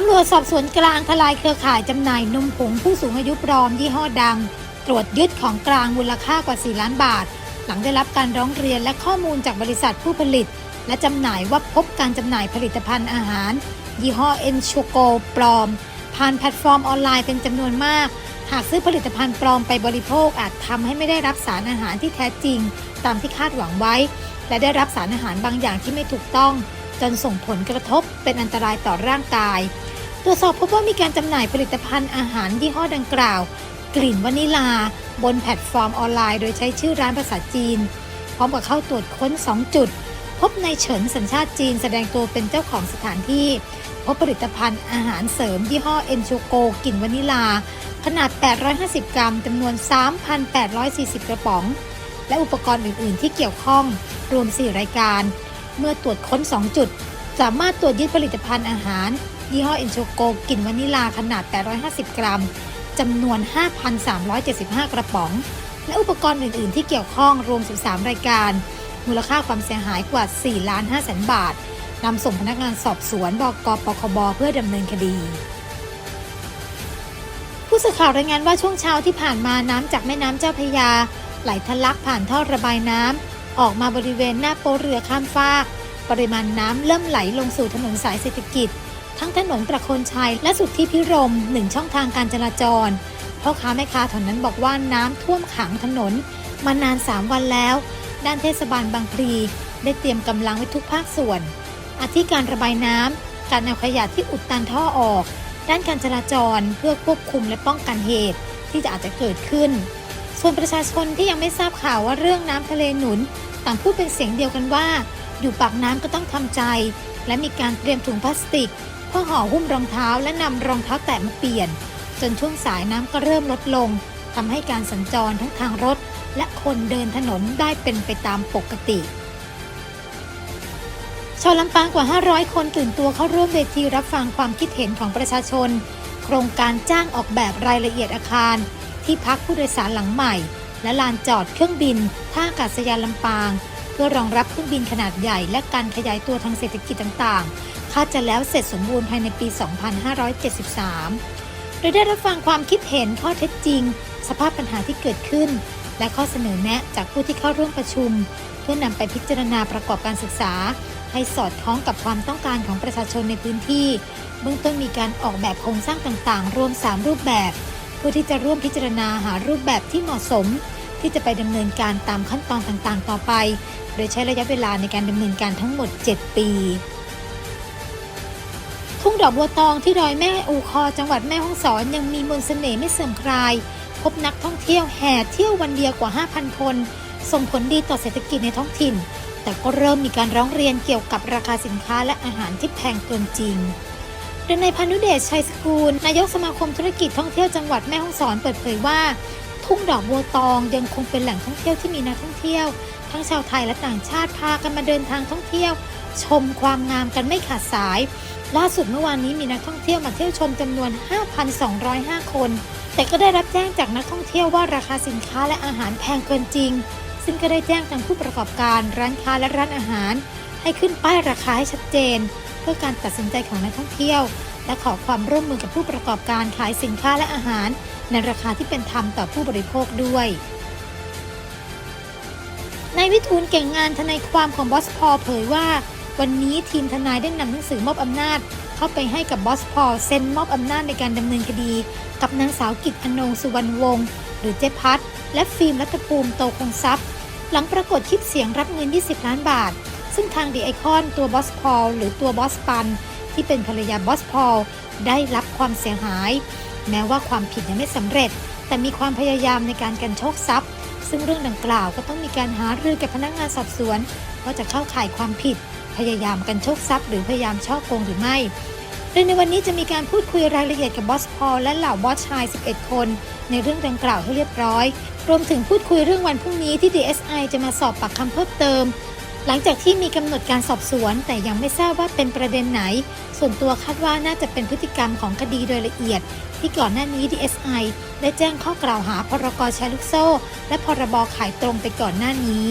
ตำรวจสอบสวนกลางทลายเครือข่ายจำหน่ายนมผงผู้สูงอายุปลอมยี่ห้อดัง ตรวจยึดของกลางมูลค่ากว่า 4 ล้านบาท หลังได้รับการร้องเรียนและข้อมูลจากบริษัทผู้ผลิต และจำหน่ายว่าพบการจำหน่ายผลิตภัณฑ์อาหาร ยี่ห้อเอ็นชูโกปลอม ผ่านแพลตฟอร์มออนไลน์เป็นจำนวนมาก หากซื้อผลิตภัณฑ์ปลอมไปบริโภคอาจทำให้ไม่ได้รับสารอาหารที่แท้จริง ตามที่คาดหวังไว้ และได้รับสารอาหารบางอย่างที่ไม่ถูกต้อง จนส่งผลกระทบเป็นอันตรายต่อร่างกาย รวจสอบพบว่ามีการจำหน่ายผลิตภัณฑ์อาหารยี่ห้อดังกล่าว กลิ่นวานิลา บนแพลตฟอร์มออนไลน์ โดยใช้ชื่อร้านภาษาจีน พร้อมกับเข้าตรวจค้น 2 จุด พบในายเฉินสัญชาติจีนแสดงตัวเป็นเจ้าของสถานที่ พบผลิตภัณฑ์อาหารเสริมยี่ห้อเอ็นชูโกกลิ่นวานิลา ขนาด 850 กรัมจำนวน 3,840 กระป๋อง และอุปกรณ์อื่น ๆ ที่เกี่ยวข้องรวม 4 รายการ เมื่อตรวจค้น 2 จุด สามารถตรวจยึดผลิตภัณฑ์อาหาร ยี่ห้ออ็นโชโกกลิ่นวานิลาขนาด 850 กรัมจำนวน 5,375 กระป๋อง และอุปกรณ์อื่น ๆ ที่เกี่ยวข้องรวม 13 รายการ มูลค่าความเสียหายกว่า 4 ล้าน5แสนบาทนำส่งพนักงานสอบสวนบกปคบ เพื่อดำเนินคดีผู้สื่อข่าวรายงานว่าช่วงเช้าที่ผ่านมาน้ำจากแม่น้ำเจ้าพยา ไหลทะลักผ่านท่อระบายน้ำออกมาบริเวณหน้าโป๊ะเรือข้ามฟาก ปริมาณน้ำเริ่มไหลลงสู่ถนนสายเศรษฐกิจ ทั้งถนนประโคนชัยและสุดที่พิรมหนึ่งช่องทางการจราจรพ่อค้าแม่ค้าแถวนั้นบอกว่าน้ำท่วมขังถนน มานาน 3 วันแล้ว ด้านเทศบาลบางพลีได้เตรียมกำลังไว้ทุกภาคส่วนอาทิการระบายน้ำการเอาขยะที่อุดตันท่อออก ด้านการจราจรเพื่อควบคุมและป้องกันเหตุ ที่จะอาจจะเกิดขึ้น ส่วนประชาชนที่ยังไม่ทราบข่าวว่าเรื่องน้ำทะเลหนุน ต่างพูดเป็นเสียงเดียวกันว่า อยู่ปากน้ำก็ต้องทำใจ และมีการเตรียมถุงพลาสติก เพื่อห่อหุ้มรองเท้าและนำรองเท้าแตะมาเปลี่ยน จนช่วงสายน้ำก็เริ่มลดลงทำให้การสัญจรทั้งทางรถ และคนเดินถนนได้เป็นไปตามปกติชาวลำปางกว่า 500 คนตื่นตัวเข้าร่วมเวทีรับฟังความคิดเห็นของประชาชน โครงการจ้างออกแบบรายละเอียดอาคาร ที่พักผู้โดยสารหลังใหม่ และลานจอดเครื่องบิน ท่าอากาศยานลำปาง เพื่อรองรับเครื่องบินขนาดใหญ่ และการขยายตัวทางเศรษฐกิจต่างๆาดจะแล้วเสร็จสมบูรณ์ภายในปี 2573 โดยได้รับฟังความคิดเห็นข้อเท็จจริง สภาพปัญหาที่เกิดขึ้น และข้อเสนอแนะจากผู้ที่เข้าร่วมประชุม เพื่อนำไปพิจารณาประกอบการศึกษา ให้สอดคล้องกับความต้องการของประชาชนในพื้นที่ เบื้องต้นมีการออกแบบโครงสร้างต่างๆ รวม 3 รูปแบบเพื่อที่จะร่วมพิจารณาหารูปแบบที่เหมาะสม ที่จะไปดำเนินการตามขั้นตอนต่างๆ ต่อไป โดยใช้ระยะเวลาในการดำเนินการทั้งหมด 7 ปี ทุ่งดอกบัวตองที่ดอยแม่อูคอจังหวัดแม่ฮ่องสอนยังมีมนต์เสน่ห์ไม่เสื่อมคลาย พบนักท่องเที่ยวแห่เที่ยววันเดียวกว่า 5,000 คน ส่งผลดีต่อเศรษฐกิจในท้องถิ่น แต่ก็เริ่มมีการร้องเรียนเกี่ยวกับราคาสินค้าและอาหารที่แพงเกินจริงโดยในายพานุเดชชัยสกุลนายกสมาคมธุรกิจท่องเที่ยวจังหวัดแม่ฮ่องสอนเปิดเผยว่า ทุ่งดอกบัวตองยังคงเป็นแหล่งท่องเที่ยวที่มีนักท่องเที่ยว ทั้งชาวไทยและต่างชาติพากันมาเดินทางท่องเที่ยว ชมความงามกันไม่ขาดสาย ล่าสุดเมื่อวานนี้มีนักท่องเที่ยวมาเที่ยวชมจำนวน 5,205 คน แต่ก็ได้รับแจ้งจากนักท่องเที่ยวว่าราคาสินค้าและอาหารแพงเกินจริง ซึ่งก็ได้แจ้งทางผู้ประกอบการร้านค้าและร้านอาหาร ให้ขึ้นป้ายราคาให้ชัดเจน เพื่อการตัดสินใจของนักท่องเที่ยว และขอความร่วมมือกับผู้ประกอบการขายสินค้าและอาหาร ในราคาที่เป็นธรรมต่อผู้บริโภคด้วยนายวิทูลเก่งงานทนายความของบอสพอเผยว่า วันนี้ทีมทนายได้นำหนังสือมอบอำนาจ เข้าไปให้กับบอสพอลเซ็นมอบอำนาจในการดำเนินคดี กับนางสาวกิจอนงสุวรรณวงศ์หรือเจ๊พัดและฟิล์มรัตภูมิโตคงทรัพย์ หลังปรากฏคลิปเสียงรับเงิน 20 ล้านบาท ซึ่งทางดีไอคอนตัวบอสพอลหรือตัวบอสปัน ที่เป็นภรรยาบอสพอลได้รับความเสียหาย แม้ว่าความผิดยังไม่สำเร็จ แต่มีความพยายามในการกันโชคทรัพย์ ซึ่งเรื่องดังกล่าวก็ต้องมีการหารือกับพนักงานสอบสวนว่าจะเข้าข่ายความผิด พยายามกันโชคทรัพย์ หรือพยายามช่อโกงหรือไม่ โดยในวันนี้จะมีการพูดคุยรายละเอียดกับบอสพอลและเหล่าบอสชาย 11 คน ในเรื่องดังกล่าวให้เรียบร้อย รวมถึงพูดคุยเรื่องวันพรุ่งนี้ที่ DSI จะมาสอบปากคำเพิ่มเติม หลังจากที่มีกำหนดการสอบสวน แต่ยังไม่ทราบว่าเป็นประเด็นไหน ส่วนตัวคาดว่าน่าจะเป็นพฤติกรรมของคดีโดยละเอียด ที่ก่อนหน้านี้ DSI ได้แจ้งข้อกล่าวหาพรกแชร์ลูกโซ่ และพรบขายตรงไปก่อนหน้านี้